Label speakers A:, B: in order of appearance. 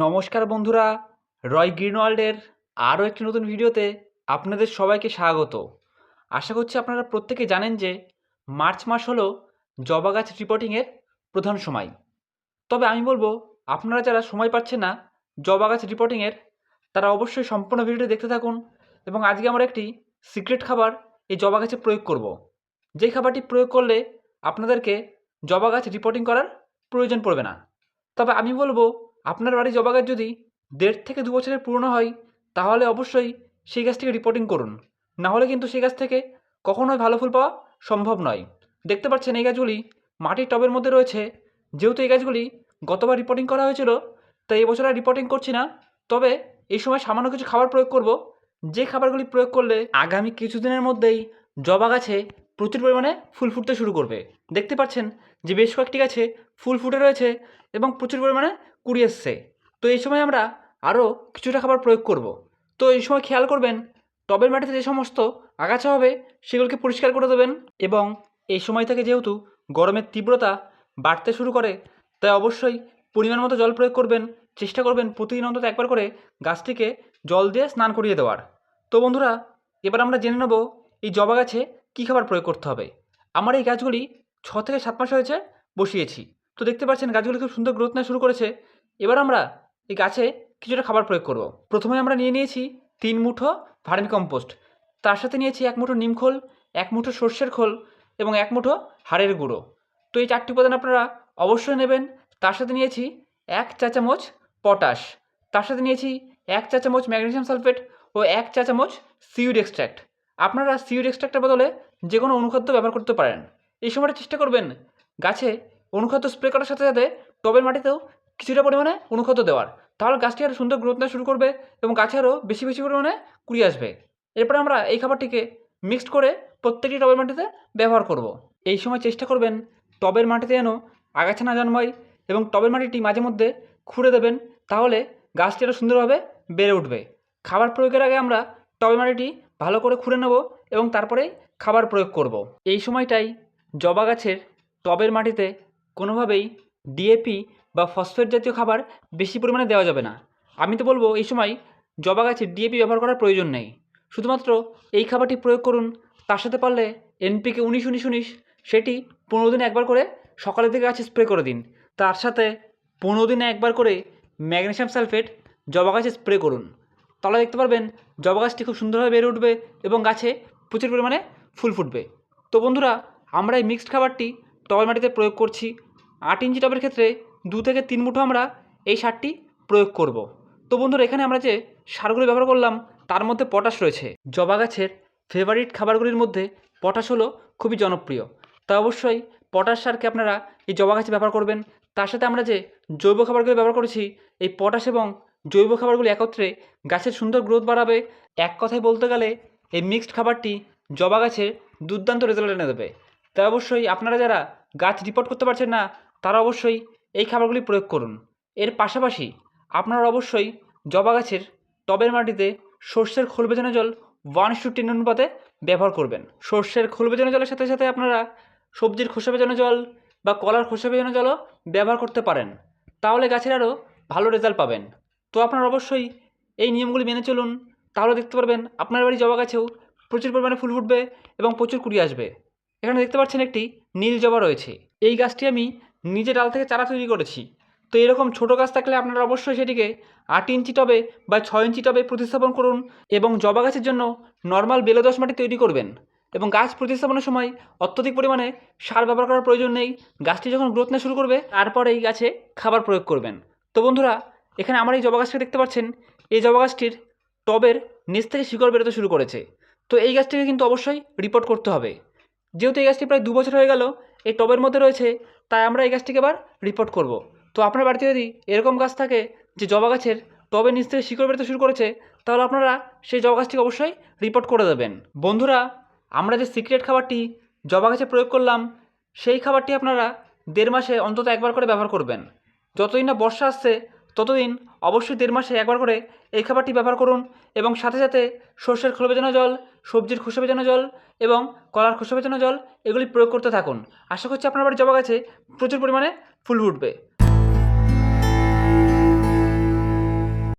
A: নমস্কার বন্ধুরা, রয় গ্রিনওয়ার্ল্ডের আরও একটি নতুন ভিডিওতে আপনাদের সবাইকে স্বাগত। আশা করছি আপনারা প্রত্যেকে জানেন যে মার্চ মাস হলো জবা গাছ রিপোর্টিংয়ের প্রধান সময়। তবে আমি বলব, আপনারা যারা সময় পাচ্ছেন না জবা গাছ রিপোর্টিংয়ের তারা অবশ্যই সম্পূর্ণ ভিডিওটি দেখতে থাকুন এবং আজকে আমরা একটি সিক্রেট খাবার এই জবা গাছে প্রয়োগ করব। যেই খাবারটি প্রয়োগ করলে আপনাদেরকে জবা গাছ রিপোর্টিং করার প্রয়োজন পড়বে না। তবে আমি বলব আপনার বাড়ি জবা গাছ যদি দেড় থেকে দু বছরের পুরনো হয়, তাহলে অবশ্যই সেই গাছটিকে রিপোর্টিং করুন। না হলে কিন্তু সেই গাছ থেকে কখনোই ভালো ফুল পাওয়া সম্ভব নয়। দেখতে পাচ্ছেন এই গাছগুলি মাটির টবের মধ্যে রয়েছে। যেহেতু এই গাছগুলি গতবার রিপোর্টিং করা হয়েছিল, তাই এবছর আর রিপোর্টিং করছি না। তবে এই সময় সামান্য কিছু খাবার প্রয়োগ করব। যে খাবারগুলি প্রয়োগ করলে আগামী কিছুদিনের মধ্যেই জবা গাছে প্রচুর পরিমাণে ফুল ফুটতে শুরু করবে। দেখতে পাচ্ছেন যে বেশ কয়েকটি গাছে ফুল ফুটে রয়েছে এবং প্রচুর পরিমাণে কুড়ি এসছে। তো এই সময় আমরা আরও কিছুটা খাবার প্রয়োগ করব। তো এই সময় খেয়াল করবেন, টবের মাটিতে যে সমস্ত আগাছা হবে সেগুলোকে পরিষ্কার করে দেবেন এবং এই সময় থেকে যেহেতু গরমের তীব্রতা বাড়তে শুরু করে, তাই অবশ্যই পরিমাণ মতো জল প্রয়োগ করবেন, চেষ্টা করবেন প্রতিদিন অন্তত একবার করে গাছটিকে জল দিয়ে স্নান করিয়ে দেওয়ার। তো বন্ধুরা, এবার আমরা জেনে নেব এই জবা গাছে কী খাবার প্রয়োগ করতে হবে? আমার এই গাছগুলি ছ থেকে সাত মাস হয়েছে বসিয়েছি। তো দেখতে পাচ্ছেন গাছগুলি খুব সুন্দর গ্রোথ নেওয়া শুরু করেছে। এবার আমরা এই গাছে কিছুটা খাবার প্রয়োগ করব। প্রথমে আমরা নিয়ে নিয়েছি তিন মুঠো ভার্মি কম্পোস্ট। তার সাথে নিয়েছি এক মুঠো নিমখোল এক মুঠো সর্ষের খোল এবং এক মুঠো হাড়ের গুঁড়ো। তো এই চারটি উপাদান আপনারা অবশ্যই নেবেন। তার সাথে নিয়েছি এক চা চামচ পটাশ। তার সাথে নিয়েছি এক চা চামচ ম্যাগনেসিয়াম সালফেট ও এক চা চামচ সিউড এক্সট্র্যাক্ট আপনারা সিউড এক্সট্র্যাক্টের বদলে যে কোনো অনুখাদ্য ব্যবহার করতে পারেন। এই সময়টা চেষ্টা করবেন গাছে অনুখাদ্য স্প্রে করার সাথে সাথে টবের মাটিতেও কিছুটা পরিমাণে অনুখাদ্য দেওয়ার। তাহলে গাছটি আরও সুন্দর গ্রোথ শুরু করবে এবং গাছে আরও বেশি বেশি পরিমাণে কুড়ি আসবে। এরপরে আমরা এই খাবারটিকে মিক্সড করে প্রত্যেকটি টবের মাটিতে ব্যবহার করব। এই সময় চেষ্টা করবেন টবের মাটিতে যেন আগাছা না জন্মায় এবং টবের মাটিটি মাঝে মধ্যে খুঁড়ে দেবেন, তাহলে গাছটি আরও সুন্দরভাবে বেড়ে উঠবে। খাবার প্রয়োগের আগে আমরা টবের মাটিটি ভালো করে খুঁড়ে নেব এবং তারপরেই খাবার প্রয়োগ করব। এই সময়টাই জবা গাছের টবের মাটিতে কোনোভাবেই ডিএপি বা ফসফেট জাতীয় খাবার বেশি পরিমাণে দেওয়া যাবে না। আমি তো বলব এই সময় জবা গাছে ডিএপি ব্যবহার করার প্রয়োজন নেই। শুধুমাত্র এই খাবারটি প্রয়োগ করুন, তার সাথে পারলে এনপিকে উনিশ উনিশ উনিশ সেটি পনেরো দিনে একবার করে সকালের দিকে গাছে স্প্রে করে দিন। তার সাথে পনেরো দিনে একবার করে ম্যাগনেশিয়াম সালফেট জবা গাছে স্প্রে করুন। তাহলে দেখতে পারবেন, জবা গাছটি খুব সুন্দরভাবে বেড়ে উঠবে এবং গাছে প্রচুর পরিমাণে ফুল ফুটবে। তো বন্ধুরা, আমরা এই মিক্সড খাবারটি টবের মাটিতে প্রয়োগ করছি। আট ইঞ্চি টবের ক্ষেত্রে দু থেকে তিন মুঠো আমরা এই সারটি প্রয়োগ করব। তো বন্ধুরা, এখানে আমরা যে সারগুলি ব্যবহার করলাম, তার মধ্যে পটাশ রয়েছে। জবা গাছের ফেভারিট খাবারগুলির মধ্যে পটাশ হলো খুবই জনপ্রিয়। তা অবশ্যই পটাশ সারকে আপনারা এই জবা গাছে ব্যবহার করবেন। তার সাথে আমরা যে জৈব খাবারগুলি ব্যবহার করেছি, এই পটাশ এবং জৈব খাবারগুলি একত্রে গাছের সুন্দর গ্রোথ বাড়াবে। এক কথায় বলতে গেলে, এই মিক্সড খাবারটি জবা গাছের দুর্দান্ত রেজাল্ট এনে দেবে। তাই অবশ্যই আপনারা যারা গাছ রিপোর্ট করতে পারছেন না, তারা অবশ্যই এই খাবারগুলি প্রয়োগ করুন। এর পাশাপাশি আপনারা অবশ্যই জবা গাছের টবের মাটিতে সর্ষের খোল বেজানো জল ওয়ান টু টেন অনুপাতে ব্যবহার করবেন। সর্ষের খোল বেজানো জলের সাথে সাথে আপনারা সবজির খোসা বেজানো জল বা কলার খোসা বেজানো জলও ব্যবহার করতে পারেন। তাহলে গাছের আরও ভালো রেজাল্ট পাবেন। তো আপনারা অবশ্যই এই নিয়মগুলি মেনে চলুন। তাহলে দেখতে পারবেন আপনার বাড়ি জবা গাছেও প্রচুর পরিমাণে ফুল ফুটবে এবং প্রচুর কুড়ি আসবে। এখানে দেখতে পাচ্ছেন একটি নীল জবা রয়েছে। এই গাছটি আমি নিজে ডাল থেকে চারা তৈরি করেছি। তো এরকম ছোটো গাছ থাকলে আপনারা অবশ্যই সেটিকে আট ইঞ্চি টবে বা ছয় ইঞ্চি টবে প্রতিস্থাপন করুন এবং জবা গাছের জন্য নর্মাল বেলদশ মাটি তৈরি করবেন এবং গাছ প্রতিস্থাপনের সময় অত্যধিক পরিমাণে সার ব্যবহার করার প্রয়োজন নেই। গাছটি যখন গ্রোথ শুরু করবে, তারপর এই গাছে খাবার প্রয়োগ করবেন। তো বন্ধুরা এখানে আমার এই জবা গাছটা দেখতে পাচ্ছেন। এই জবা গাছটির টবের নিচ থেকে শিকড় বেরোতে শুরু করেছে। তো এই গাছটিকে কিন্তু অবশ্যই রিপোর্ট করতে হবে। যেহেতু এই গাছটি প্রায় দু বছর হয়ে গেল, এই টবের মধ্যে রয়েছে, তাই আমরা এই গাছটিকে এবার রিপোর্ট করব। তো আপনার বাড়িতে যদি এরকম গাছ থাকে যে জবা গাছের টবের নিচ থেকে শিকড় বেরোতে শুরু করেছে, তাহলে আপনারা সেই জবা গাছটিকে অবশ্যই রিপোর্ট করে দেবেন। বন্ধুরা, আমরা যে সিক্রেট খাবারটি জবা গাছে প্রয়োগ করলাম, সেই খাবারটি আপনারা দেড় মাসে অন্তত একবার করে ব্যবহার করবেন। যতদিন না বর্ষা আসছে ততদিন অবশ্যই দেড় মাসে একবার করে এই খাবারটি ব্যবহার করুন এবং সাথে সাথে সর্ষের খোল ভেজানো জল, সবজির খোসা ভেজানো জল এবং কলার খোসা ভেজানো জল এগুলি প্রয়োগ করতে থাকুন। আশা করছি আপনার বাড়ির জবা গাছে প্রচুর পরিমাণে ফুল ফুটবে।